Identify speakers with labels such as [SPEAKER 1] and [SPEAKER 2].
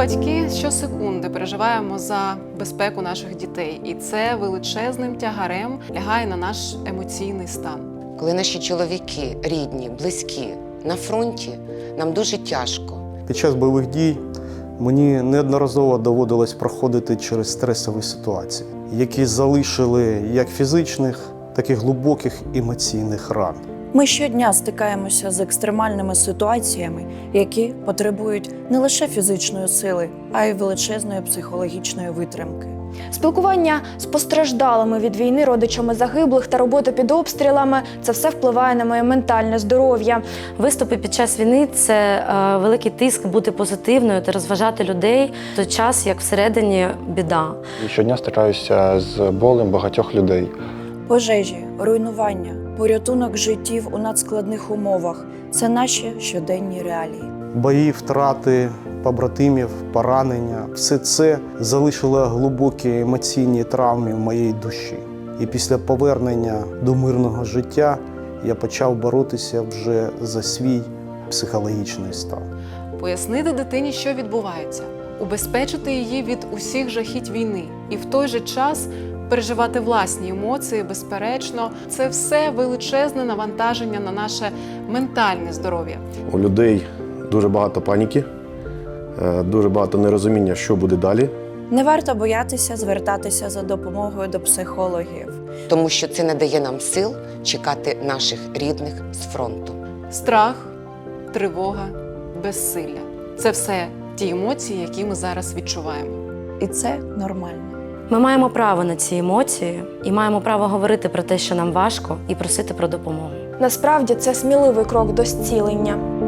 [SPEAKER 1] батьки щосекунди переживаємо за безпеку наших дітей, і це величезним тягарем лягає на наш емоційний стан.
[SPEAKER 2] Коли наші чоловіки, рідні, близькі на фронті, нам дуже тяжко.
[SPEAKER 3] Під час бойових дій мені неодноразово доводилось проходити через стресові ситуації, які залишили як фізичних, так і глибоких емоційних ран.
[SPEAKER 4] Ми щодня стикаємося з екстремальними ситуаціями, які потребують не лише фізичної сили, а й величезної психологічної витримки.
[SPEAKER 5] Спілкування з постраждалими від війни родичами загиблих та робота під обстрілами це все впливає на моє ментальне здоров'я.
[SPEAKER 6] Виступи під час війни це е, великий тиск бути позитивною та розважати людей в той час, як всередині біда.
[SPEAKER 7] Щодня стикаюся з болем багатьох людей.
[SPEAKER 4] Пожежі, руйнування, порятунок життів у надскладних умовах це наші щоденні реалії.
[SPEAKER 3] Бої, втрати побратимів, поранення все це залишило глибокі емоційні травми в моїй душі. І після повернення до мирного життя я почав боротися вже за свій психологічний стан.
[SPEAKER 1] Пояснити дитині, що відбувається, убезпечити її від усіх жахіть війни, і в той же час переживати власні емоції, безперечно, це все величезне навантаження на наше ментальне здоров'я.
[SPEAKER 8] У людей дуже багато паніки, е, дуже багато нерозуміння, що буде далі.
[SPEAKER 4] Не варто боятися звертатися за допомогою до психологів.
[SPEAKER 2] тому що це не дає нам сил чекати наших рідних з фронту.
[SPEAKER 1] Страх, тривога, безсилля це все ті емоції, які ми зараз відчуваємо.
[SPEAKER 4] І це нормально.
[SPEAKER 6] Ми маємо право на ці емоції і маємо право говорити про те, що нам важко, і просити про допомогу.
[SPEAKER 5] Насправді це сміливий крок до зцілення.